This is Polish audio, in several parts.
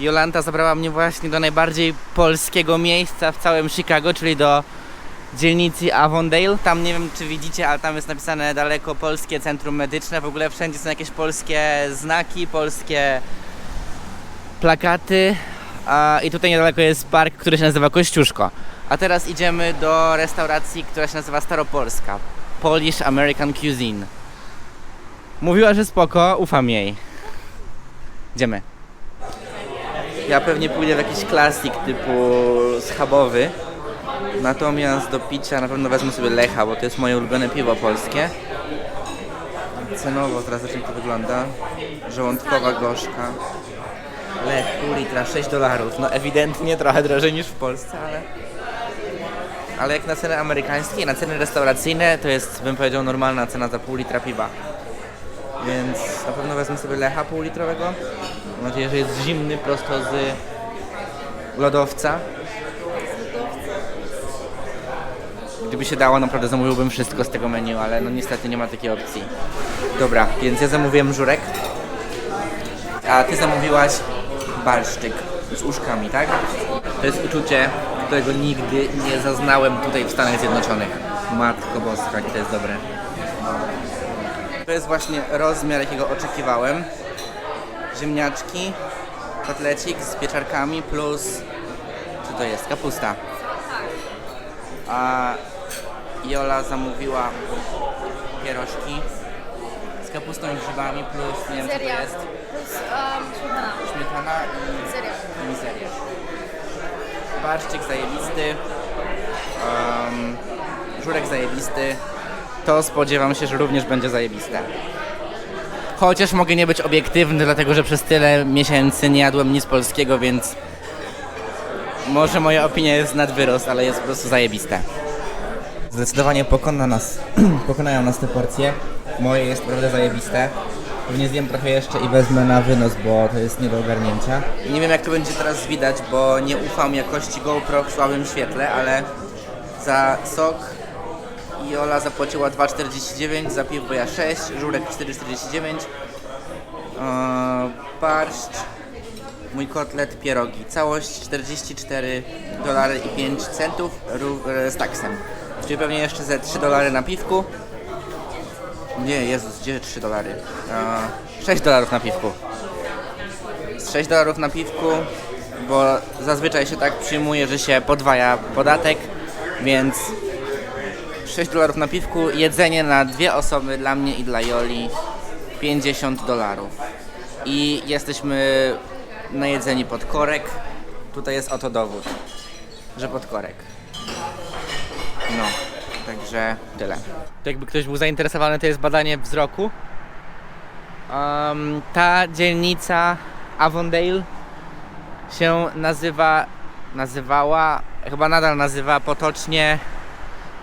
Jolanta zabrała mnie właśnie do najbardziej polskiego miejsca w całym Chicago, czyli do dzielnicy Avondale. Tam nie wiem czy widzicie, ale tam jest napisane daleko polskie centrum medyczne. W ogóle wszędzie są jakieś polskie znaki, polskie plakaty. I tutaj niedaleko jest park, który się nazywa Kościuszko. A teraz idziemy do restauracji, która się nazywa Staropolska. Polish American Cuisine. Mówiła, że spoko, ufam jej. Idziemy. Ja pewnie pójdę w jakiś klasik typu schabowy. Natomiast do picia na pewno wezmę sobie Lecha, bo to jest moje ulubione piwo polskie. Cenowo, teraz jak to wygląda. Żołądkowa gorzka. Lech, pół litra, 6 dolarów. No ewidentnie trochę drożej niż w Polsce, ale... Ale jak na ceny amerykańskie, na ceny restauracyjne, to jest, bym powiedział, normalna cena za pół litra piwa. Więc na pewno wezmę sobie Lecha półlitrowego. Mam nadzieję, że jest zimny prosto z lodowca. Gdyby się dało, naprawdę zamówiłbym wszystko z tego menu, ale no niestety nie ma takiej opcji. Dobra, więc ja zamówiłem żurek, a ty zamówiłaś barszczyk z uszkami, tak? To jest uczucie, którego nigdy nie zaznałem tutaj w Stanach Zjednoczonych. Matko boska, to jest dobre. To jest właśnie rozmiar, jakiego oczekiwałem. Ziemniaczki, kotlecik z pieczarkami plus... Co to jest? Kapusta. A Jola zamówiła pierożki z kapustą i grzybami plus, nie wiem co to Seria. jest, Plus um, śmietana. śmietana i Seria. i mizerię. Barszczyk zajebisty, um, żurek zajebisty, to spodziewam się, że również będzie zajebiste. Chociaż mogę nie być obiektywny, dlatego że przez tyle miesięcy nie jadłem nic polskiego, więc może moja opinia jest nad wyrost, ale jest po prostu zajebiste. Zdecydowanie pokona nas, pokonają nas te porcje. Moje jest naprawdę zajebiste. Pewnie zjem trochę jeszcze i wezmę na wynos, bo to jest nie do ogarnięcia. Nie wiem jak to będzie teraz widać, bo nie ufam jakości GoPro w słabym świetle, ale za sok Jola zapłaciła 2,49, za piwo ja 6, żurek 4,49, eee, barszcz, mój kotlet, pierogi. Całość 44 dolary i 5 centów e, z taksem. Czyli pewnie jeszcze ze 3 dolary na piwku. Nie, Jezus, gdzie 3 dolary? Eee, 6 dolarów na piwku. Z 6 dolarów na piwku, bo zazwyczaj się tak przyjmuje, że się podwaja podatek, więc 6 dolarów na piwku, jedzenie na dwie osoby dla mnie i dla Joli 50 dolarów. I jesteśmy najedzeni pod korek. Tutaj jest oto dowód, że pod korek. No, także tyle. Jakby ktoś był zainteresowany, to jest badanie wzroku. Um, ta dzielnica Avondale się nazywa, nazywała, chyba nadal nazywa potocznie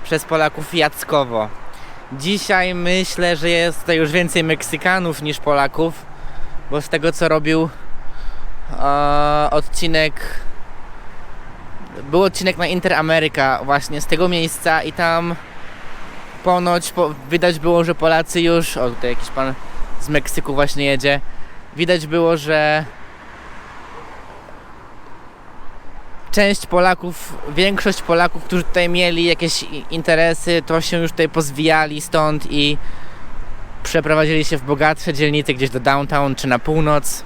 przez Polaków Jackowo. Dzisiaj myślę, że jest tutaj już więcej Meksykanów niż Polaków, bo z tego co robił e, odcinek był odcinek na Interameryka właśnie z tego miejsca i tam ponoć po, widać było, że Polacy już, o tutaj jakiś pan z Meksyku właśnie jedzie, widać było, że część Polaków, większość Polaków, którzy tutaj mieli jakieś interesy, to się już tutaj pozwijali stąd i przeprowadzili się w bogatsze dzielnice gdzieś do downtown czy na północ.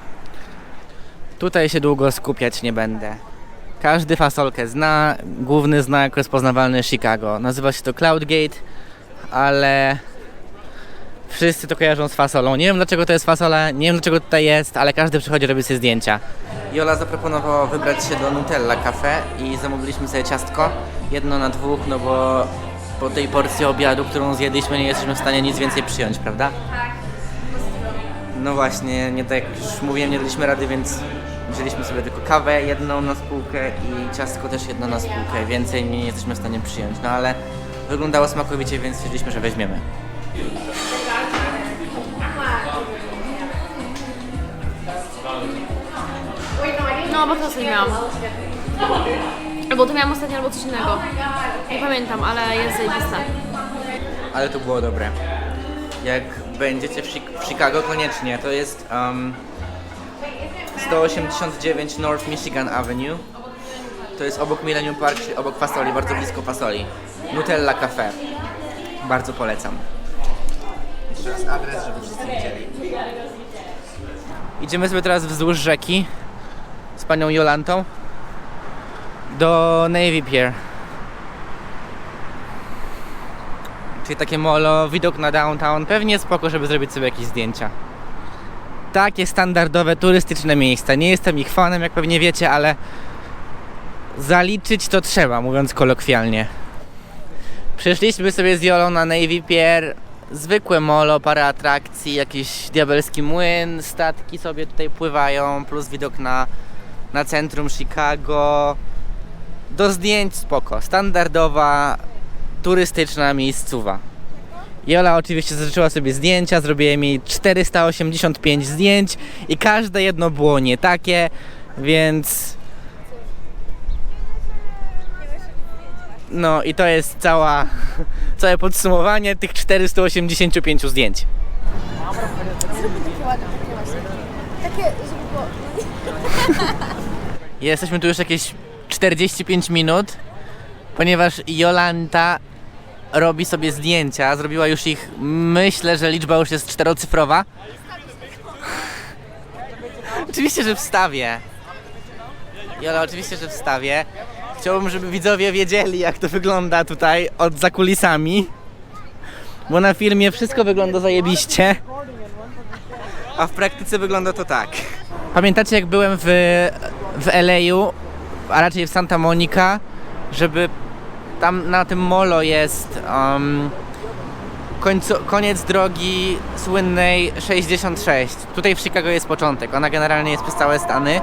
Tutaj się długo skupiać nie będę. Każdy fasolkę zna, główny znak rozpoznawalny Chicago. Nazywa się to Cloudgate, ale wszyscy to kojarzą z fasolą. Nie wiem dlaczego to jest fasola, nie wiem dlaczego tutaj jest, ale każdy przychodzi robić sobie zdjęcia. Jola zaproponowała wybrać się do Nutella Cafe i zamówiliśmy sobie ciastko, jedno na dwóch, no bo po tej porcji obiadu, którą zjedliśmy, nie jesteśmy w stanie nic więcej przyjąć, prawda? Tak. No właśnie, nie tak jak już mówiłem, nie daliśmy rady, więc wzięliśmy sobie tylko kawę jedną na spółkę i ciastko też jedno na spółkę. Więcej nie jesteśmy w stanie przyjąć, no ale wyglądało smakowicie, więc stwierdziliśmy, że weźmiemy. No, bo to sobie miałam. Albo to miałam ostatnio, albo coś innego. Nie pamiętam, ale jest zajebiste. Ale to było dobre. Jak będziecie w, w Chicago, koniecznie. To jest um, 189 North Michigan Avenue. To jest obok Millennium Park, czyli obok Fasoli, bardzo blisko Fasoli. Nutella Cafe. Bardzo polecam. Jeszcze raz adres, żeby wszyscy widzieli. Idziemy sobie teraz wzdłuż rzeki z panią Jolantą do Navy Pier. Czyli takie molo, widok na downtown. Pewnie spoko, żeby zrobić sobie jakieś zdjęcia. Takie standardowe, turystyczne miejsca. Nie jestem ich fanem, jak pewnie wiecie, ale zaliczyć to trzeba, mówiąc kolokwialnie. Przyszliśmy sobie z Jolą na Navy Pier. Zwykłe molo, parę atrakcji, jakiś diabelski młyn, statki sobie tutaj pływają, plus widok na, na centrum Chicago. Do zdjęć spoko, standardowa, turystyczna miejscowa. Jola oczywiście zażyczyła sobie zdjęcia, zrobiłem jej 485 zdjęć i każde jedno było nie takie, więc... No i to jest cała, całe podsumowanie tych 485 zdjęć. Takie ładne, takie właśnie. Takie, było... Jesteśmy tu już jakieś 45 minut, ponieważ Jolanta robi sobie zdjęcia. Zrobiła już ich, myślę, że liczba już jest czterocyfrowa. oczywiście, że wstawię. Jola, oczywiście, że wstawię. Chciałbym, żeby widzowie wiedzieli, jak to wygląda tutaj od za kulisami. Bo na filmie wszystko wygląda zajebiście. A w praktyce wygląda to tak. Pamiętacie jak byłem w, w LA, a raczej w Santa Monica, żeby tam na tym molo jest um, końcu, koniec drogi słynnej 66. Tutaj w Chicago jest początek. Ona generalnie jest przez całe Stany.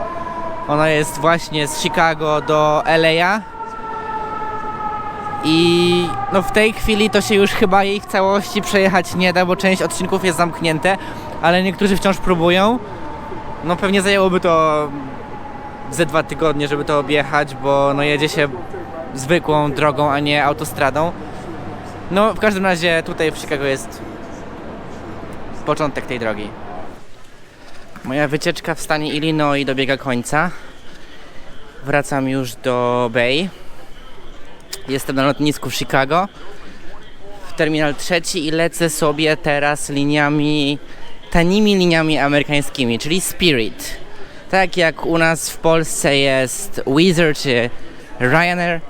Ona jest właśnie z Chicago do LA. I no w tej chwili to się już chyba jej w całości przejechać nie da, bo część odcinków jest zamknięte, ale niektórzy wciąż próbują. No pewnie zajęłoby to ze dwa tygodnie, żeby to objechać, bo no jedzie się zwykłą drogą, a nie autostradą. No w każdym razie tutaj w Chicago jest początek tej drogi. Moja wycieczka w stanie Illinois dobiega końca. Wracam już do Bay. Jestem na lotnisku w Chicago. W terminal trzeci i lecę sobie teraz liniami, tanimi liniami amerykańskimi, czyli Spirit. Tak jak u nas w Polsce jest Wizard czy Ryanair,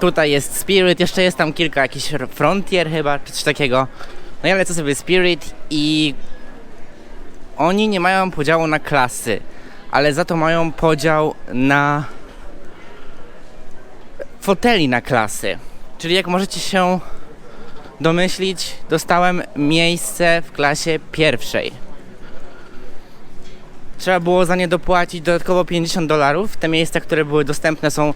tutaj jest Spirit, jeszcze jest tam kilka, jakiś Frontier chyba, czy coś takiego. No ja lecę sobie Spirit i oni nie mają podziału na klasy, ale za to mają podział na foteli na klasy. Czyli jak możecie się domyślić, dostałem miejsce w klasie pierwszej. Trzeba było za nie dopłacić dodatkowo 50 dolarów. Te miejsca, które były dostępne są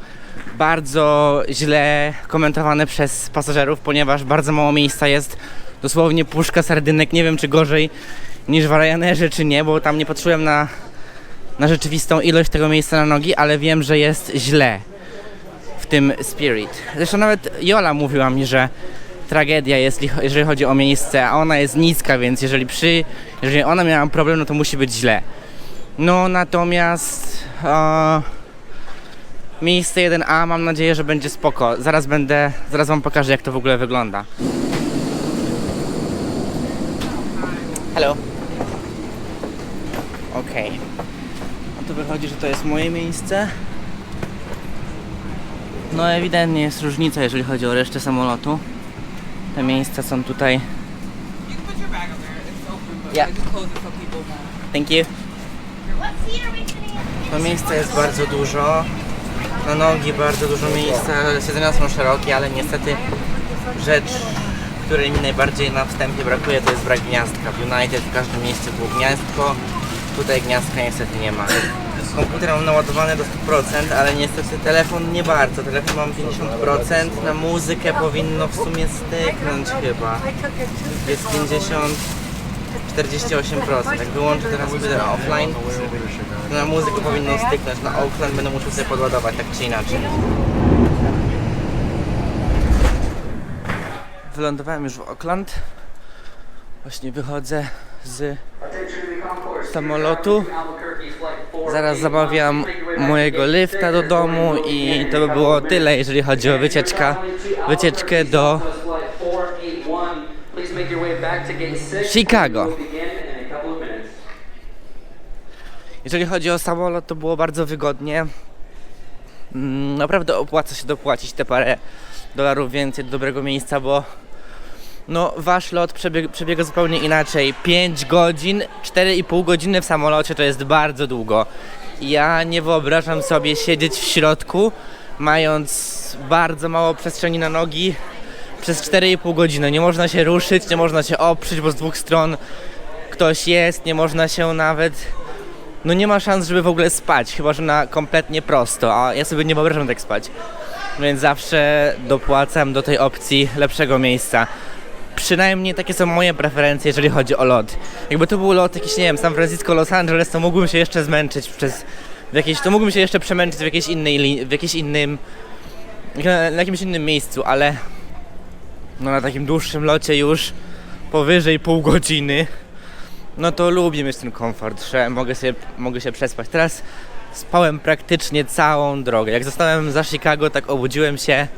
bardzo źle komentowane przez pasażerów, ponieważ bardzo mało miejsca jest. Dosłownie puszka sardynek, nie wiem czy gorzej niż w Ryanerze czy nie, bo tam nie patrzyłem na, na rzeczywistą ilość tego miejsca na nogi, ale wiem, że jest źle w tym Spirit. Zresztą nawet Jola mówiła mi, że tragedia jest, li- jeżeli chodzi o miejsce, a ona jest niska, więc jeżeli przy, jeżeli ona miała problem, no to musi być źle. No natomiast e, miejsce 1A mam nadzieję, że będzie spoko. Zaraz będę, zaraz wam pokażę jak to w ogóle wygląda. Hello. Okej. No to wychodzi, że to jest moje miejsce. No ewidentnie jest różnica, jeżeli chodzi o resztę samolotu. Te miejsca są tutaj. Yeah. Thank you. No miejsca jest bardzo dużo. Na nogi bardzo dużo miejsca. Siedzenia są szerokie, ale niestety rzecz, której mi najbardziej na wstępie brakuje, to jest brak gniazdka. W United w każdym mieście było gniazdko. Tutaj gniazdka niestety nie ma. Komputer mam naładowany do 100%, ale niestety telefon nie bardzo. Telefon mam 50%. Na muzykę powinno w sumie styknąć chyba. Jest 50... 48%. Jak wyłączę teraz ten offline, to na muzykę powinno styknąć. Na Oakland będę musiał sobie podładować tak czy inaczej. Wylądowałem już w Oakland. Właśnie wychodzę z samolotu. Zaraz zamawiam mojego lifta do domu i to by było tyle, jeżeli chodzi o wycieczkę, wycieczkę do Chicago. Jeżeli chodzi o samolot, to było bardzo wygodnie. Mm, Naprawdę opłaca się dopłacić te parę dolarów więcej do dobrego miejsca, bo no, wasz lot przebieg, przebiega zupełnie inaczej. 5 godzin, 4,5 godziny w samolocie to jest bardzo długo. Ja nie wyobrażam sobie siedzieć w środku, mając bardzo mało przestrzeni na nogi przez 4,5 godziny. Nie można się ruszyć, nie można się oprzeć, bo z dwóch stron ktoś jest, nie można się nawet. No nie ma szans, żeby w ogóle spać, chyba że na kompletnie prosto, a ja sobie nie wyobrażam tak spać. Więc zawsze dopłacam do tej opcji lepszego miejsca. Przynajmniej takie są moje preferencje, jeżeli chodzi o lot. Jakby to był lot jakiś, nie wiem, San Francisco, Los Angeles, to mógłbym się jeszcze zmęczyć przez jakieś, to mógłbym się jeszcze przemęczyć w jakiejś innej, w jakimś innym, na jakimś innym miejscu, ale no na takim dłuższym locie już powyżej pół godziny, no to lubię mieć ten komfort, że mogę, sobie, mogę się przespać. Teraz spałem praktycznie całą drogę. Jak zostałem za Chicago, tak obudziłem się.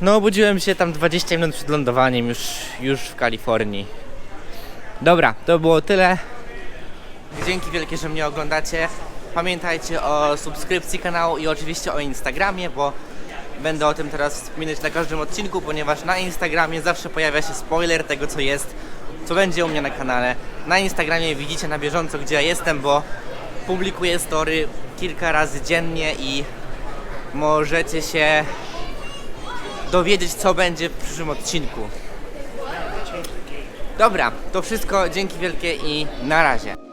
No, obudziłem się tam 20 minut przed lądowaniem, już, już w Kalifornii. Dobra, to było tyle. Dzięki wielkie, że mnie oglądacie. Pamiętajcie o subskrypcji kanału i oczywiście o Instagramie, bo będę o tym teraz wspominać na każdym odcinku, ponieważ na Instagramie zawsze pojawia się spoiler tego, co jest, co będzie u mnie na kanale. Na Instagramie widzicie na bieżąco, gdzie ja jestem, bo publikuję story kilka razy dziennie i możecie się dowiedzieć, co będzie w przyszłym odcinku. Dobra, to wszystko. Dzięki wielkie i na razie.